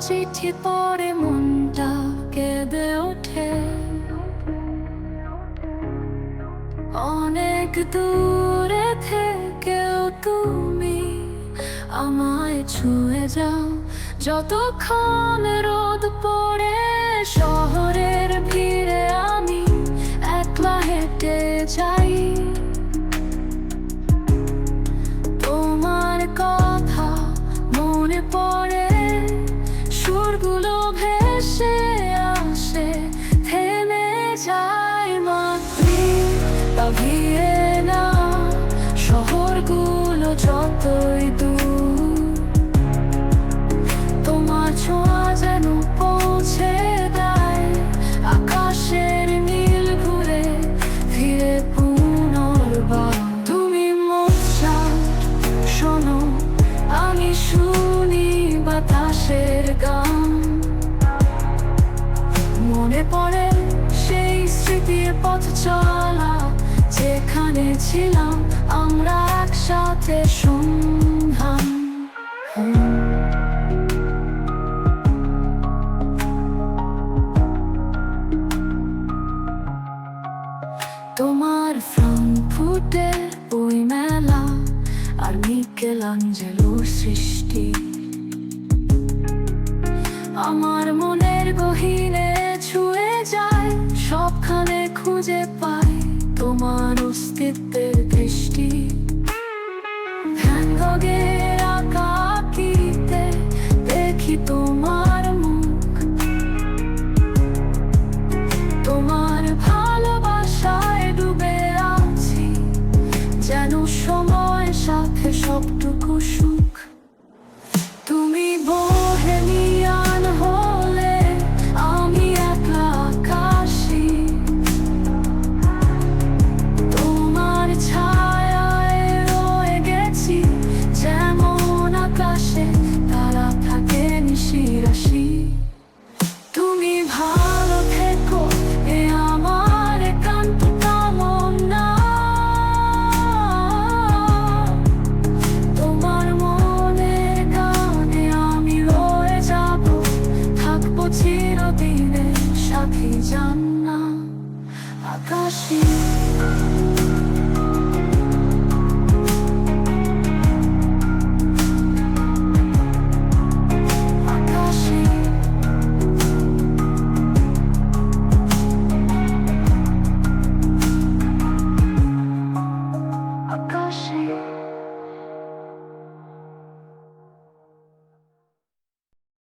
চিঠি পড়ে মনটা কেঁদে ওঠে। অনেক দূরে থেকেও তুমি আমায় ছুঁয়ে যাও। যতক্ষণ রোদ পড়ে ভিড়ে না। শহরগুলো যতই দূর, তোমার ছোঁয়া যেন পৌঁছে দেয়। আকাশের নীল ঘুরে ফিরে পুনর্বার। তুমি মোচা শোনো, আমি শুনি বাতাসের গান। মনে পড়ে স্মৃতির পথ চলা, যেখানে ছিলাম আমরা একসাথে সন্ধান। তোমার ফ্রাঙ্কফুটে ওই মেলা আর মিকেল আঞ্জেলোর সৃষ্টি। আমার খুঁজে পাই তোমার অস্তিত্বের দৃষ্টি। দেখি তোমার মুখ। তোমার ভালোবাসায় ডুবে আছি, যেন সময়ের সাথে সবটুকু সুখ। জান্না আকাশী।